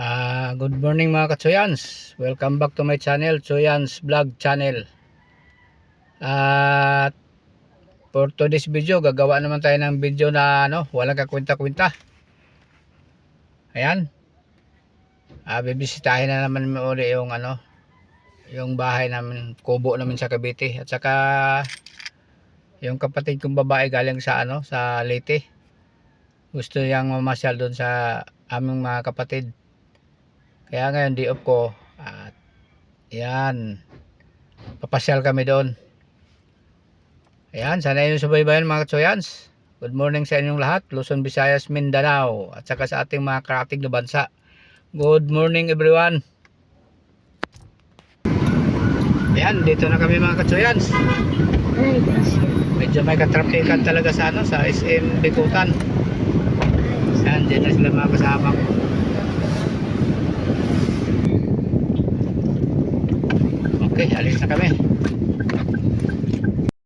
Ah, good morning mga katsoyans. Welcome back to my channel, Choyans Vlog Channel. At for today's video, gagawa naman tayo ng video na ano, walang kakwenta-kwenta. Ayan. Ah, bibisitahin na naman uli yung ano, yung bahay namin, kubo namin sa Cavite at saka yung kapatid kong babae galing sa ano, sa Leyte. Gusto niyang mamasyal doon sa aming mga kapatid. Kaya ngayon di off ko at yan papasyal kami doon. Ayan, sana yung subaybayan mga katsoyans. Good morning sa inyong lahat, Luzon, Visayas, Mindanao at saka sa ating mga karating na bansa. Good morning everyone. Ayan, dito na kami mga katsoyans. Medyo may katrapikan talaga sa ano, sa SM Bikutan. Ayan, dyan na sila mga kasama ko. Okay, alis na kami.